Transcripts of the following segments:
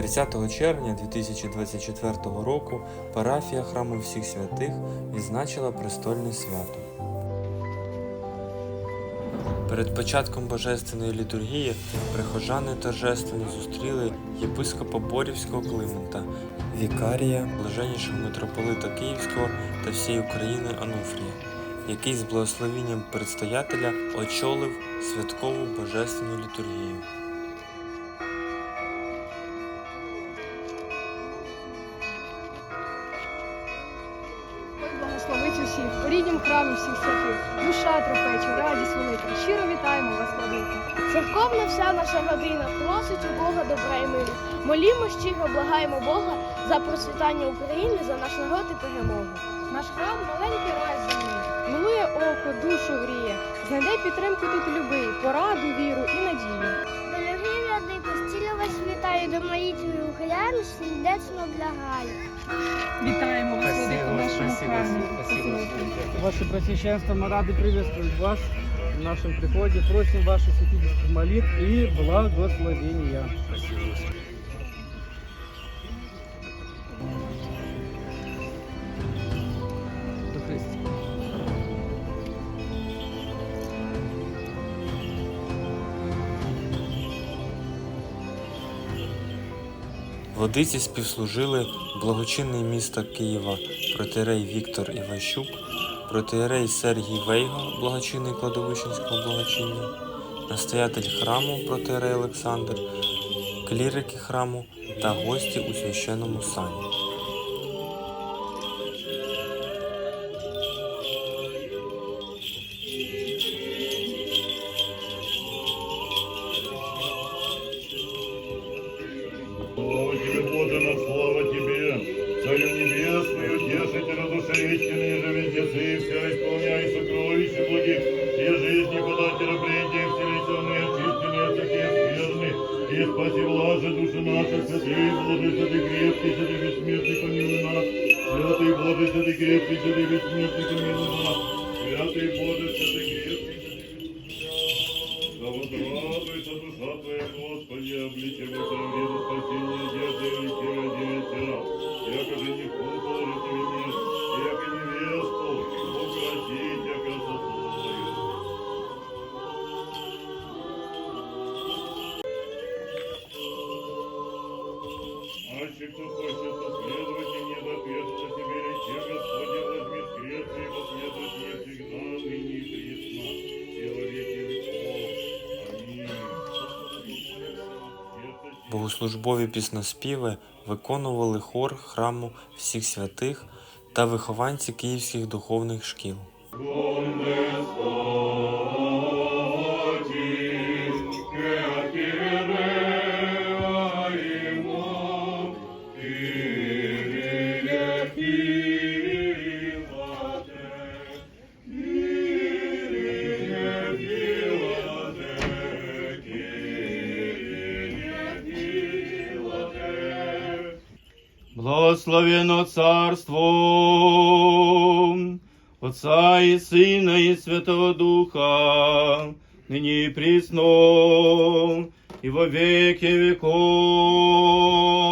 30 червня 2024 року парафія храму всіх святих відзначила престольне свято. Перед початком божественної літургії прихожани торжественно зустріли єпископа Борівського Климента, вікарія блаженнішого митрополита Київського та всієї України Ануфрія, який з благословенням предстоятеля очолив святкову божественну літургію. Усіх, ріднім храмі всіх святих, душа трепече, радість велика. Щиро вітаємо вас, владико. Церковна вся наша родина просить у Бога добра і миру. Молімо щиро, благаємо Бога за процвітання України, за наш народ і перемогу. Наш храм маленький рай землі. Милує око, душу гріє. Знайде підтримку тут любий, пораду, віру і надію. Вас вітаю, до молитви ухиляємо, сердечно блягаю. Вітаємо вас, Спасибо, нашому храмі. Ваше Пресвященство, мы рады приветствовать вас в нашем приходе. Просим ваших святительских молитв и благословения. До Владиці співслужили благочинний міста Києва протирей Віктор Іващук, протирей Сергій Вейго, благочинний кладовищенського благочиння, настоятель храму протирей Олександр, клірики храму та гості у священному сані. скверны, и спаси блаже души наши, святые, Боже, святый крепкий, святый бессмертный, помилуй нас, святый Боже, святый крепкий, святый бессмертный, помилуй нас, святый Боже, святый Богослужбові пісноспіви виконували хор храму всіх святих та вихованці київських духовних шкіл. Благословено Царство Отца и Сына и Святого Духа, нині і присно, и во веки веков.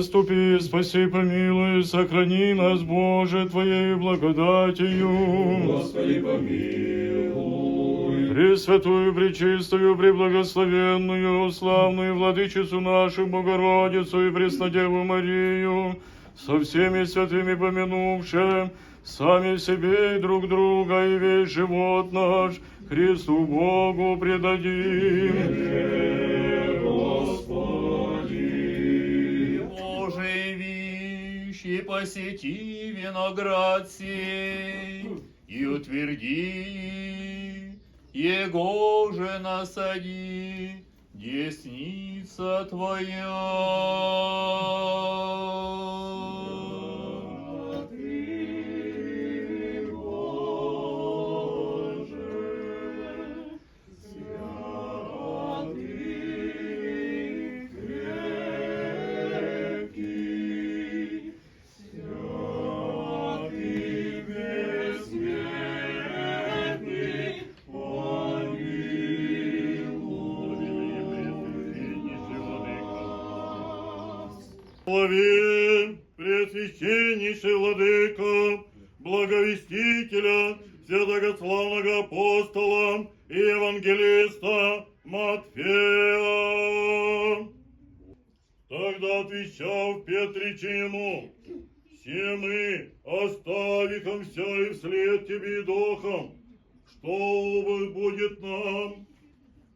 Заступи, спаси, помилуй, сохрани нас, Боже, Твоей благодатью. Господи, помилуй. Пресвятую, пречистую, преблагословенную, славную владычицу нашу, Богородицу и Преснодеву Марию, со всеми святыми помянувши, сами себе и друг друга, и весь живот наш Христу Богу предадим. Вещь, и посети виноград сей, и утверди, его же насади, десница Твоя. Слави, Пресвященнейший Владыка, благовестителя, святогославного апостола и евангелиста Матфея. Тогда отвечал Петрич ему, все мы, оставихом все и вслед тебе и духом, что будет нам?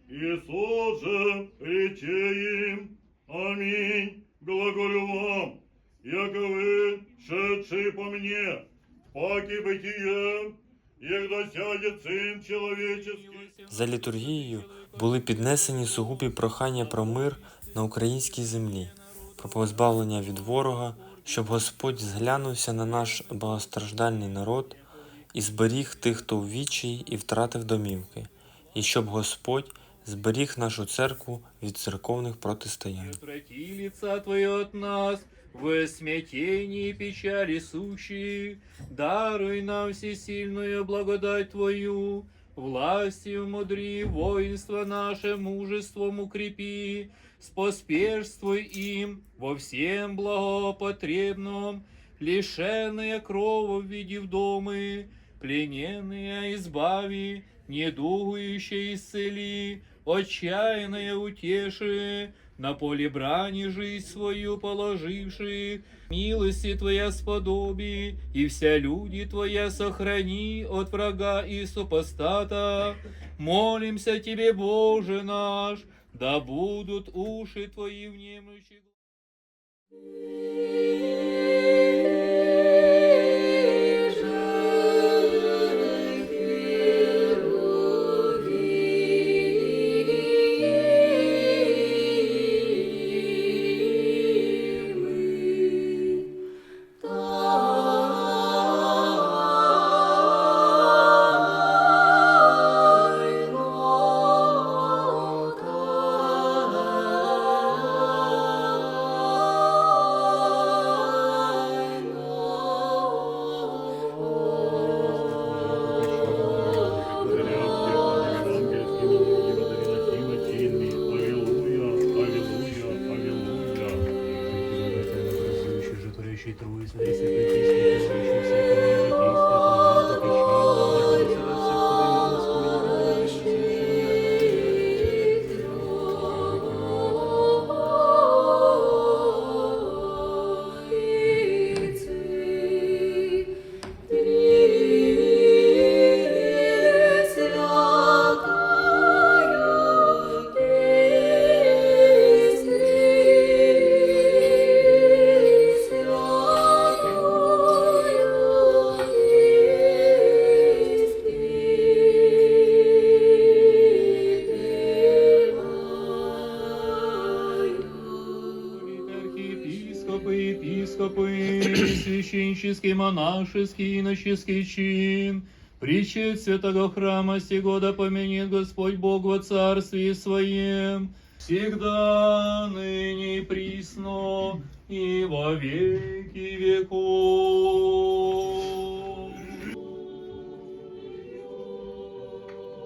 Иисус же рече им, Аминь, глаголю вам, яко вы, шедшие по мне, паки бытие, егда сядет Сын Человеческий. За літургією були піднесені сугубі прохання про мир на українській землі, про позбавлення від ворога, щоб Господь зглянувся на наш багатостраждальний народ і зберіг тих, хто в вічі і втратив домівки, і щоб Господь зберіг нашу церкву від церковних протистоянь. Отврати лица Твое от нас, в смятении и печали сущие, даруй нам всесильную благодать Твою, властью мудри, воинство наше мужеством укрепи, споспешствуй им во всем благопотребном, лишенные крова в виде домы, плененные избави, недугующие исцели, отчаянные утеши, на поле брани жизнь свою положивши, милости Твоя сподоби, и вся люди Твоя сохрани от врага и супостата. Молимся Тебе, Боже наш, да будут уши Твои внемлющие. Священческий, монашеский, иноческий чин, Причет святого храма сего да поменит Господь Бог во царстве своем, всегда, ныне присно, и во веки веков.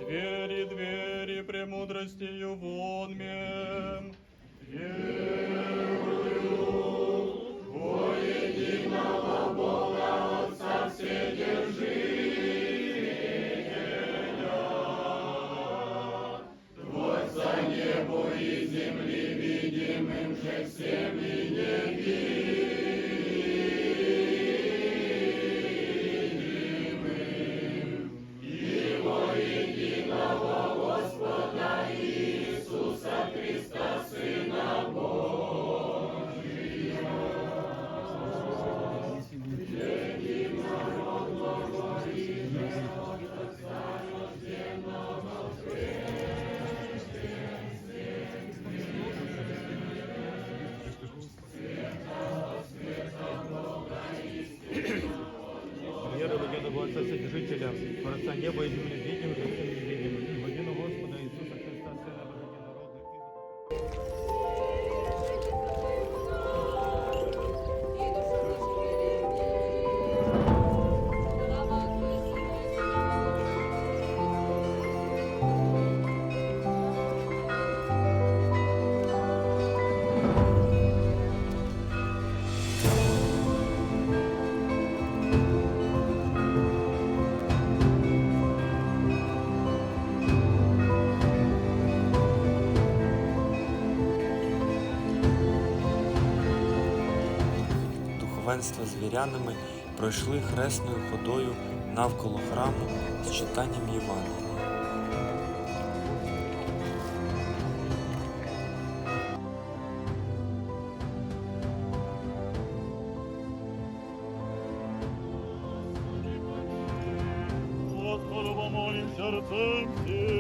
Двери, двери, премудростью Вера വലിയ പോയിട്ടുണ്ട് Духовенство з вірянами пройшли хресною ходою навколо храму з читанням Євангелія. Господу помолимся сердцем.